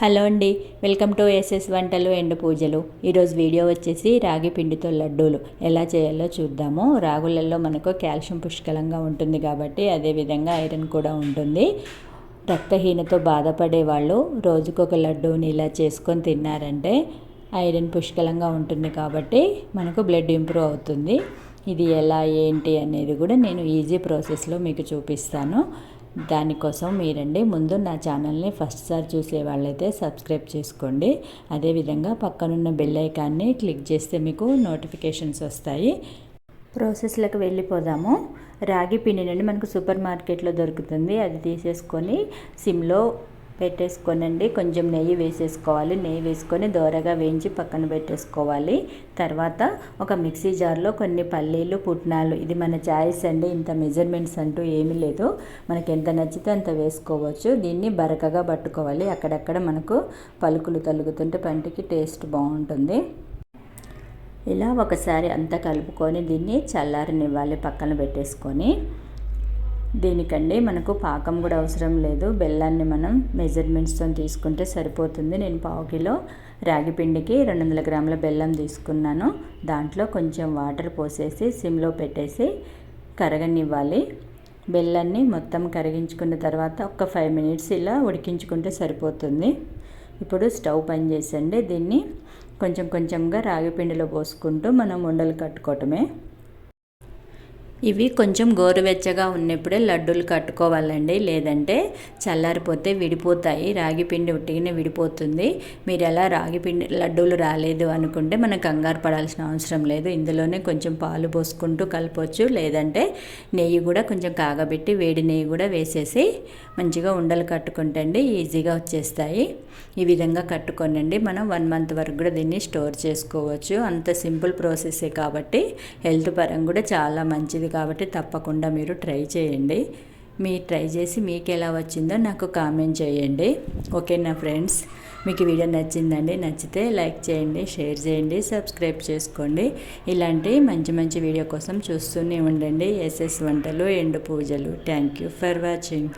Hello అండి welcome to SS వంటలు and పూజలు. ఈరోజు వీడియో వచ్చేసి రాగి పిండితో లడ్డూలు. ఎలా చేయాలో చూద్దాము. రాగులలో మనకు కాల్షియం పుష్కలంగా ఉంటుంది కాబట్టి అదేవిధంగా ఐరన్ కూడా ఉంటుంది. రక్తహీనతో బాధపడే వాళ్ళు రోజుకొక లడ్డూని ఇలా చేసుకొని తిన్నారంటే ఐరన్ పుష్కలంగా ఉంటుంది కాబట్టి మనకు బ్లడ్ ఇంప్రూవ్ అవుతుంది. ఇది ఎలా ఏంటి అనేది కూడా నేను ఈజీ ప్రాసెస్లో మీకు చూపిస్తాను. దానికోసం మీరండి ముందు నా ఛానల్ని ఫస్ట్ సారి చూసే వాళ్ళైతే సబ్స్క్రైబ్ చేసుకోండి. అదేవిధంగా పక్కనున్న బెల్ ఐకాన్ని క్లిక్ చేస్తే మీకు నోటిఫికేషన్స్ వస్తాయి. ప్రాసెస్లకు వెళ్ళిపోదాము. రాగి పిండి నుండి మనకు సూపర్ మార్కెట్లో దొరుకుతుంది. అది తీసేసుకొని సిమ్లో పెట్టేసుకోనండి. కొంచెం నెయ్యి వేసేసుకోవాలి. నెయ్యి వేసుకొని దోరగా వేయించి పక్కన పెట్టేసుకోవాలి. తర్వాత ఒక మిక్సీ జార్లో కొన్ని పల్లీలు పుట్నాలు. ఇది మన చాయిస్ అండి. ఇంత మెజర్మెంట్స్ అంటూ ఏమీ లేదు. మనకి ఎంత నచ్చితే అంత వేసుకోవచ్చు. దీన్ని బరకగా పట్టుకోవాలి. అక్కడక్కడ మనకు పలుకులు తలుగుతుంటే పంటికి టేస్ట్ బాగుంటుంది. ఇలా ఒకసారి అంతా కలుపుకొని దీన్ని చల్లారనివ్వాలి పక్కన పెట్టేసుకొని. దీనికండి మనకు పాకం కూడా అవసరం లేదు. బెల్లాన్ని మనం మెజర్మెంట్స్తో తీసుకుంటే సరిపోతుంది. నేను పావు కిలో రాగి పిండికి రెండు వందల గ్రాముల బెల్లం తీసుకున్నాను. దాంట్లో కొంచెం వాటర్ పోసేసి సిమ్లో పెట్టేసి కరగనివ్వాలి. బెల్లాన్ని మొత్తం కరిగించుకున్న తర్వాత ఒక ఫైవ్ మినిట్స్ ఇలా ఉడికించుకుంటే సరిపోతుంది. ఇప్పుడు స్టవ్ పని చేసండి. దీన్ని కొంచెం కొంచెంగా రాగి పిండిలో పోసుకుంటూ మనం ఉండలు కట్టుకోవటమే. ఇవి కొంచెం గోరువెచ్చగా ఉన్నప్పుడే లడ్డూలు కట్టుకోవాలండి. లేదంటే చల్లారిపోతే విడిపోతాయి. రాగి పిండి ఉట్టిగానే విడిపోతుంది. మీరు ఎలా రాగి పిండి లడ్డూలు రాలేదు అనుకుంటే మనం కంగారు పడాల్సిన అవసరం లేదు. ఇందులోనే కొంచెం పాలు పోసుకుంటూ కలపవచ్చు లేదంటే నెయ్యి కూడా కొంచెం కాగబెట్టి వేడి నెయ్యి కూడా వేసేసి మంచిగా ఉండలు కట్టుకుంటండి ఈజీగా వచ్చేస్తాయి. ఈ విధంగా కట్టుకోనండి. మనం వన్ మంత్ వరకు కూడా దీన్ని స్టోర్ చేసుకోవచ్చు. అంత సింపుల్ ప్రాసెసే కాబట్టి హెల్త్ పరంగా కూడా చాలా మంచిది నచ్చింది కాబట్టి తప్పకుండా మీరు ట్రై చేయండి. మీరు ట్రై చేసి మీకు ఎలా వచ్చిందో నాకు కామెంట్ చేయండి. ఓకే నా ఫ్రెండ్స్ మీకు వీడియో నచ్చిందండి నచ్చితే లైక్ చేయండి షేర్ చేయండి సబ్స్క్రైబ్ చేసుకోండి. ఇలాంటి మంచి మంచి వీడియో కోసం చూస్తూనే ఉండండి. ఎస్ఎస్ వంటలు ఎండు పూజలు. Thank you for watching.